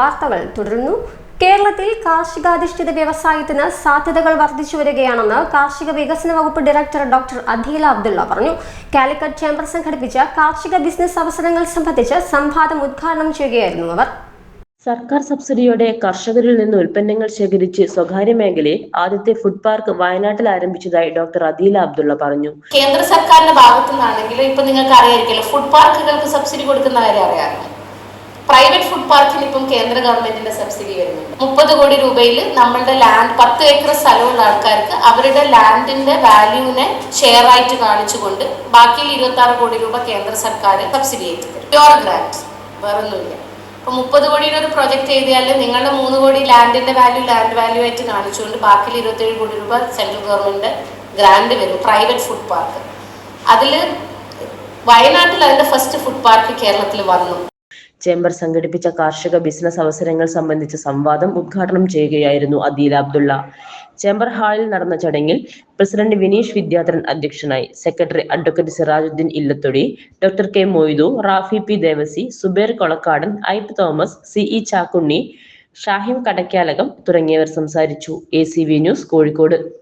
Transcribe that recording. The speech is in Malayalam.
വാർത്തകൾ തുടരുന്നു. കേരളത്തിൽ കാർഷികാധിഷ്ഠിത വ്യവസായത്തിന് സാധ്യതകൾ വർദ്ധിച്ചു വരികയാണെന്ന് കാർഷിക വികസന വകുപ്പ് ഡയറക്ടർ ഡോക്ടർ അധീല അബ്ദുള്ള പറഞ്ഞു. കാലിക്കറ്റ് ചേംബർ സംഘടിപ്പിച്ച കാർഷിക ബിസിനസ് അവസരങ്ങൾ സംബന്ധിച്ച് സംവാദം ഉദ്ഘാടനം ചെയ്യുകയായിരുന്നു അവർ. സർക്കാർ സബ്സിഡിയോടെ കർഷകരിൽ നിന്ന് ഉൽപ്പന്നങ്ങൾ ശേഖരിച്ച് സ്വകാര്യ മേഖലയിൽ ആദ്യത്തെ ഫുഡ് പാർക്ക് വയനാട്ടിൽ ആരംഭിച്ചതായി ഡോക്ടർ അദീല അബ്ദുള്ള പറഞ്ഞു. കേന്ദ്ര സർക്കാരിന്റെ ഭാഗത്തു നിന്നാണെങ്കിലും ഇപ്പൊ നിങ്ങൾക്ക് അറിയായിരിക്കുമല്ലോ ഫുഡ് പാർക്കുകൾക്ക് സബ്സിഡി കൊടുക്കുന്ന കാര്യം അറിയാമല്ലോ. പ്രൈവറ്റ് ഫുഡ് പാർക്കിന് ഇപ്പം കേന്ദ്ര ഗവൺമെന്റിന്റെ സബ്സിഡി വരുന്നുണ്ട്. മുപ്പത് കോടി രൂപയിൽ നമ്മളുടെ ലാൻഡ് പത്ത് ഏക്കർ സ്ഥലമുള്ള ആൾക്കാർക്ക് അവരുടെ ലാൻഡിന്റെ വാല്യൂവിനെ ഷെയർ ആയിട്ട് കാണിച്ചുകൊണ്ട് ബാക്കി ഇരുപത്തി ആറ് കോടി രൂപ കേന്ദ്ര സർക്കാർ സബ്സിഡി ആയിട്ട് പ്യുവർ ഗ്രാൻഡ് വേറൊന്നുമില്ല. ഇപ്പൊ മുപ്പത് കോടിയുടെ ഒരു പ്രൊജക്ട് ചെയ്താൽ നിങ്ങളുടെ മൂന്ന് കോടി ലാൻഡിന്റെ വാല്യൂ ലാൻഡ് വാല്യൂ ആയിട്ട് കാണിച്ചുകൊണ്ട് ബാക്കി ഇരുപത്തേഴ് കോടി രൂപ സെൻട്രൽ ഗവൺമെന്റ് ഗ്രാൻഡ് വരും. പ്രൈവറ്റ് ഫുഡ് പാർക്ക് അതിൽ വയനാട്ടിൽ അതിന്റെ ഫസ്റ്റ് ഫുഡ് പാർക്ക് കേരളത്തിൽ വന്നു. ചേംബർ സംഘടിപ്പിച്ച കാർഷിക ബിസിനസ് അവസരങ്ങൾ സംബന്ധിച്ച സംവാദം ഉദ്ഘാടനം ചെയ്യുകയായിരുന്നു അദീല അബ്ദുള്ള. ചേംബർ ഹാളിൽ നടന്ന ചടങ്ങിൽ പ്രസിഡന്റ് വിനീഷ് വിദ്യാധരൻ അധ്യക്ഷനായി secretary advocate Sirajuddin Illathodi doctor K Moythu Rafi P Devasi Zuber Kolakkadan Ipe Thomas C E Chakkunni Shahim Kadakkalakam തുടങ്ങിയവർ സംസാരിച്ചു. A C V news Kozhikode.